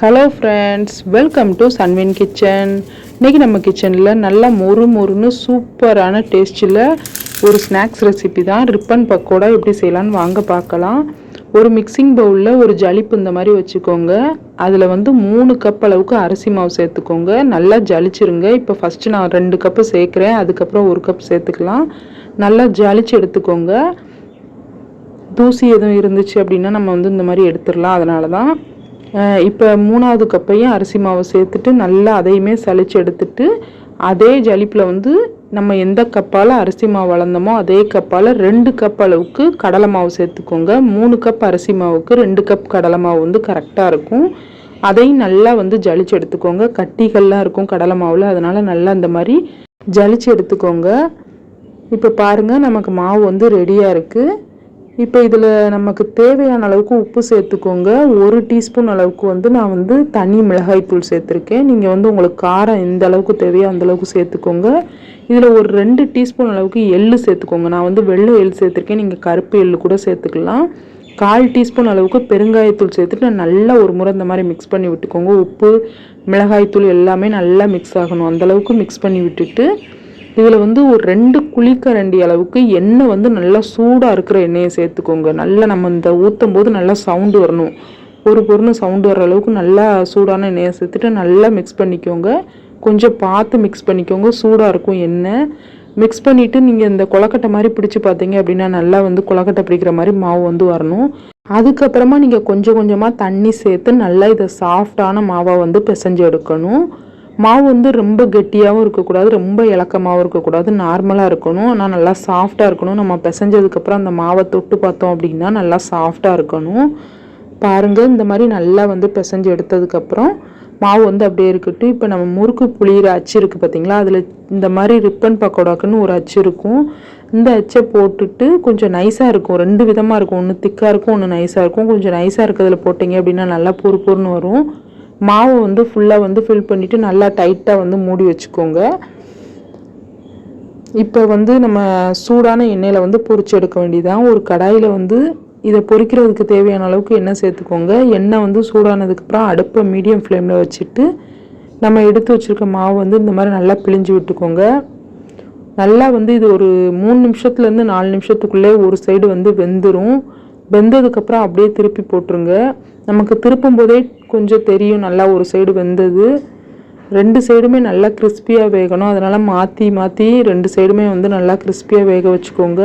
Hello friends welcome to Sanvin kitchen இன்றைக்கி நம்ம கிச்சனில் நல்லா மொறு மொறுன்னு சூப்பரான டேஸ்ட்டில் ஒரு ஸ்நாக்ஸ் ரெசிபி தான். ரிப்பன் பக்கோடா எப்படி செய்யலான்னு வாங்க பார்க்கலாம். ஒரு மிக்சிங் பவுலில் ஒரு ஜலிப்பு இந்த மாதிரி வச்சுக்கோங்க. அதில் வந்து மூணு கப் அளவுக்கு அரிசி மாவு சேர்த்துக்கோங்க. நல்லா ஜலிச்சிருங்க. இப்போ ஃபஸ்ட்டு நான் ரெண்டு கப்பு சேர்க்குறேன். அதுக்கப்புறம் ஒரு கப் சேர்த்துக்கலாம். நல்லா ஜலிச்சு எடுத்துக்கோங்க. தூசி எதுவும் இருந்துச்சு அப்படின்னா நம்ம வந்து இந்த மாதிரி எடுத்துடலாம். அதனால தான் இப்போ மூணாவது கப்பையும் அரிசி மாவை சேர்த்துட்டு நல்லா அதையுமே சளிச்சு எடுத்துட்டு அதே ஜலிப்பில் வந்து நம்ம எந்த கப்பால் அரிசி மாவு வளர்ந்தோமோ அதே கப்பால் ரெண்டு கப் அளவுக்கு கடலை மாவு சேர்த்துக்கோங்க. மூணு கப் அரிசி மாவுக்கு ரெண்டு கப் கடலை மாவு வந்து கரெக்டாக இருக்கும். அதையும் நல்லா வந்து ஜலிச்சு எடுத்துக்கோங்க. கட்டிகள்லாம் இருக்கும் கடலை மாவில். அதனால் நல்லா அந்த மாதிரி ஜலிச்சு எடுத்துக்கோங்க. இப்போ பாருங்கள் நமக்கு மாவு வந்து ரெடியாக இருக்குது இப்போ இதில் நமக்கு தேவையான அளவுக்கு உப்பு சேர்த்துக்கோங்க. ஒரு டீஸ்பூன் அளவுக்கு வந்து நான் வந்து தனி மிளகாய்த்தூள் சேர்த்துருக்கேன். நீங்கள் வந்து உங்களுக்கு காரம் எந்த அளவுக்கு தேவையோ அந்த அளவுக்கு சேர்த்துக்கோங்க. இதில் ஒரு ரெண்டு டீஸ்பூன் அளவுக்கு எள்ளு சேர்த்துக்கோங்க. நான் வந்து வெள்ளை எள் சேர்த்துருக்கேன். நீங்கள் கருப்பு எள்ளு கூட சேர்த்துக்கலாம். கால் டீஸ்பூன் அளவுக்கு பெருங்காயத்தூள் சேர்த்துட்டு நல்லா ஒரு முறை இந்த மாதிரி மிக்ஸ் பண்ணி விட்டுக்கோங்க. உப்பு மிளகாய்த்தூள் எல்லாமே நல்லா மிக்ஸ் ஆகணும். அந்தளவுக்கு மிக்ஸ் பண்ணி விட்டுட்டு இதில் வந்து ஒரு ரெண்டு குழிக்கரண்டி அளவுக்கு எண்ணெய் வந்து நல்லா சூடாக இருக்கிற எண்ணெயை சேர்த்துக்கோங்க. நல்லா நம்ம இந்த ஊற்றும் போது நல்லா சவுண்டு வரணும். ஒரு பொருள் சவுண்டு வர அளவுக்கு நல்லா சூடான எண்ணெயை சேர்த்துட்டு நல்லா மிக்ஸ் பண்ணிக்கோங்க. கொஞ்சம் பார்த்து மிக்ஸ் பண்ணிக்கோங்க. சூடாக இருக்கும் எண்ணெய். மிக்ஸ் பண்ணிவிட்டு நீங்கள் இந்த கொலக்கட்டை மாதிரி பிடிச்சி பார்த்தீங்க அப்படின்னா நல்லா வந்து கொலக்கட்டை பிடிக்கிற மாதிரி மாவு வந்து வரணும். அதுக்கப்புறமா நீங்கள் கொஞ்சம் கொஞ்சமாக தண்ணி சேர்த்து நல்லா இதை சாஃப்டான மாவை வந்து பிசைஞ்சு எடுக்கணும். மாவு வந்து ரொம்ப கெட்டியாகவும் இருக்கக்கூடாது ரொம்ப இலக்கமாகவும் இருக்கக்கூடாது. நார்மலாக இருக்கணும். ஆனால் நல்லா சாஃப்டாக இருக்கணும். நம்ம பிசைஞ்சதுக்கப்புறம் அந்த மாவை தொட்டு பார்த்தோம் அப்படின்னா நல்லா சாஃப்டாக இருக்கணும். பாருங்கள் இந்த மாதிரி நல்லா வந்து பிசைஞ்சு எடுத்ததுக்கப்புறம் மாவு வந்து அப்படியே இருக்கட்டும். இப்போ நம்ம முறுக்கு புளியிற அச்சு இருக்குது பார்த்தீங்களா அதில் இந்த மாதிரி ரிப்பன் பக்கோடாக்குன்னு ஒரு அச்சு இருக்கும். இந்த அச்சை போட்டுட்டு கொஞ்சம் நைஸாக இருக்கும். ரெண்டு விதமாக இருக்கும். ஒன்று திக்காக இருக்கும் ஒன்று நைஸாக இருக்கும். கொஞ்சம் நைஸாக இருக்கிறதுல போட்டிங்க அப்படின்னா நல்லா பொறு பொறுன்னு வரும். மாவை வந்து ஃபுல்லாக வந்து ஃபில் பண்ணிவிட்டு நல்லா டைட்டாக வந்து மூடி வச்சுக்கோங்க. இப்போ வந்து நம்ம சூடான எண்ணெயில் வந்து பொறிச்சு எடுக்க வேண்டியதான் ஒரு கடாயில் வந்து இதை பொறிக்கிறதுக்கு தேவையான அளவுக்கு எண்ணெய் சேர்த்துக்கோங்க. எண்ணெய் வந்து சூடானதுக்கப்புறம் அடுப்பை மீடியம் ஃப்ளேமில் வச்சுட்டு நம்ம எடுத்து வச்சுருக்க மாவு வந்து இந்த மாதிரி நல்லா பிழிஞ்சு விட்டுக்கோங்க. நல்லா வந்து இது ஒரு மூணு நிமிஷத்துலேருந்து நாலு நிமிஷத்துக்குள்ளே ஒரு சைடு வந்து வெந்துடும் வெந்ததுக்கப்புறம் அப்படியே திருப்பி போட்டுருங்க. நமக்கு திருப்பும் போதே கொஞ்சம் தெரியும் நல்லா ஒரு சைடு வெந்தது. ரெண்டு சைடுமே நல்லா கிறிஸ்பியாக வேகணும். அதனால் மாற்றி மாற்றி ரெண்டு சைடுமே வந்து நல்லா கிறிஸ்பியாக வேக வச்சுக்கோங்க.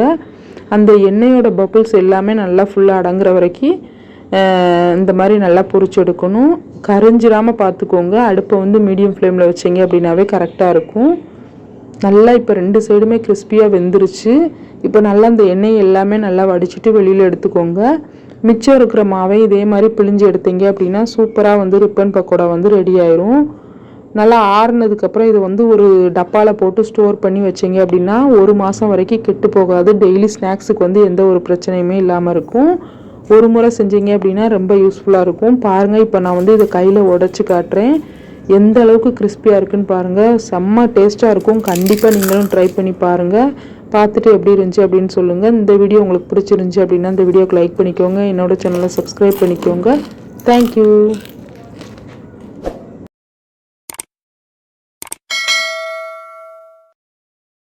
அந்த எண்ணெயோட பப்புள்ஸ் எல்லாமே நல்லா ஃபுல்லாக அடங்குற வரைக்கும் இந்த மாதிரி நல்லா பொறிச்சு எடுக்கணும். கரைஞ்சிராமல் பார்த்துக்கோங்க. அடுப்பை வந்து மீடியம் ஃப்ளேமில் வச்சிங்க அப்படின்னாவே கரெக்டாக இருக்கும். நல்லா இப்போ ரெண்டு சைடுமே கிறிஸ்பியாக வெந்துருச்சு. இப்போ நல்லா அந்த எண்ணெய் எல்லாமே நல்லா வடிச்சிட்டு வெளியில் எடுத்துக்கோங்க. மிச்சம் இருக்கிற மாவை இதே மாதிரி பிழிஞ்சு எடுத்தீங்க அப்படின்னா சூப்பராக வந்து ரிப்பன் பக்கோடா வந்து ரெடி ஆயிரும். நல்லா ஆறுனதுக்கப்புறம் இது வந்து ஒரு டப்பாவில் போட்டு ஸ்டோர் பண்ணி வச்சிங்க அப்படின்னா ஒரு மாதம் வரைக்கும் கெட்டு போகாது. டெய்லி ஸ்நாக்ஸுக்கு வந்து எந்த ஒரு பிரச்சனையுமே இல்லாமல் இருக்கும். ஒரு முறை செஞ்சீங்க அப்படின்னா ரொம்ப யூஸ்ஃபுல்லாக இருக்கும். பாருங்கள் இப்போ நான் வந்து இதை கையில் உடச்சி காட்டுறேன். எந்த அளவுக்கு கிறிஸ்பியாக இருக்குன்னு பாருங்கள் செம்ம டேஸ்ட்டாக இருக்கும். கண்டிப்பாக நீங்களும் ட்ரை பண்ணி பாருங்கள் பார்த்துட்டு எப்படி இருந்துச்சு அப்படின்னு சொல்லுங்கள் இந்த வீடியோ உங்களுக்கு பிடிச்சிருந்துச்சி அப்படின்னா இந்த வீடியோக்கு லைக் பண்ணிக்கோங்க. என்னோட சேனலை சப்ஸ்கிரைப் பண்ணிக்கோங்க. தேங்க்யூ